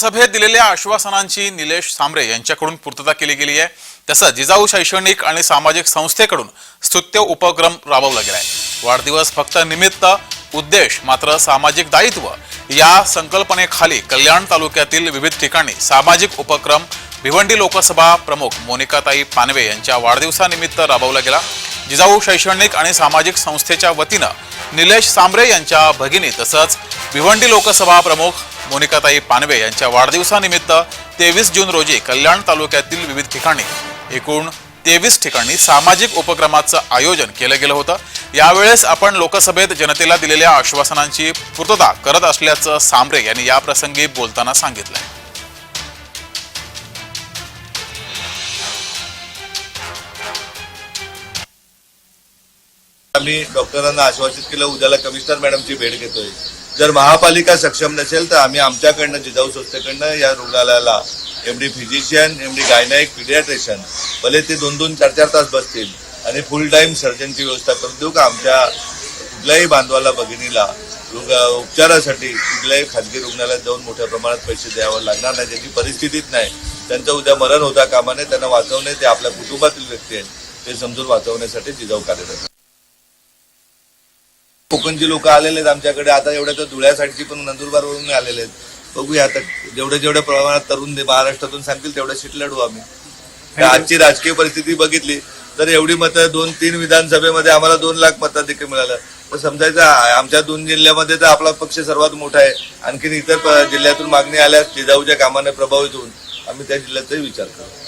सभेत दिलेल्या आश्वासनांची निलेश सांबरे यांच्याकडून पूर्तता केली गेली आहे. तसंच जिजाऊ शैक्षणिक आणि सामाजिक संस्थेकडून स्तुत्य उपक्रम राबवला गेलाय वाढदिवस फक्त निमित्त उद्देश मात्र सामाजिक दायित्व या संकल्पनेखाली कल्याण तालुक्यातील विविध ठिकाणी सामाजिक उपक्रम भिवंडी लोकसभा प्रमुख मोनिकाताई पानवे यांच्या वाढदिवसानिमित्त राबवला गेला. जिजाऊ शैक्षणिक आणि सामाजिक संस्थेच्या वतीनं निलेश सांबरे यांच्या भगिनी तसंच भिवंडी लोकसभा प्रमुख मोनिकाताई पानवे यांच्या वाढदिवसानिमित्त तेवीस जून रोजी कल्याण तालुक्यातील विविध ठिकाणी एकूण तेवीस ठिकाणी सामाजिक उपक्रमाचं आयोजन केलं गेलं होतं. यावेळेस आपण लोकसभेत जनतेला दिलेल्या आश्वासनांची पूर्तता करत असल्याचं सांबरे यांनी या प्रसंगी बोलताना सांगितलंय. आम्ही डॉक्टरांना आश्वासित केलं उद्याला कमिशनर मॅडमची भेट घेतोय. जर महापालिका सक्षम नसेल तर आम्ही आमच्याकडनं जिजाऊ संस्थेकडनं या रुग्णालयाला MD physician MD gynaec pediatrician भले ते दोन दोन चार चार तास बसतील आणि फुल टाईम सर्जनची व्यवस्था करून देऊ का आमच्या कुठल्याही बांधवाला भगिनीला रुग उपचारासाठी कुठल्याही खाजगी रुग्णालयात जाऊन मोठ्या प्रमाणात पैसे द्यावं लागणार नाही ज्याची परिस्थितीच नाही. त्यांचं उद्या मरण होता कामाने त्यांना वाचवणे ते आपल्या कुटुंबातील व्यक्ती आहेत ते समजून वाचवण्यासाठी जिजाऊ कार्यरत आहेत. कोकणची लोक आलेले आहेत आमच्याकडे आता एवढ्या तर धुळ्या साईडची पण नंदुरबारवरून आलेले आहेत. बघूया आता जेवढ्या जेवढ्या प्रमाणात तरुण दे- महाराष्ट्रातून सांगतील तेवढ्या सीट लढू आम्ही. आजची राजकीय परिस्थिती बघितली तर एवढी मतं दोन तीन विधानसभेमध्ये आम्हाला दोन लाख मताधिक्य मिळालं. तर समजायचं आमच्या दोन जिल्ह्यामध्ये तर आपला पक्ष सर्वात मोठा आहे. आणखीन इतर जिल्ह्यातून मागणी आल्यास जिजाऊच्या कामाने प्रभावित होऊन आम्ही त्या जिल्ह्यातही विचार करू.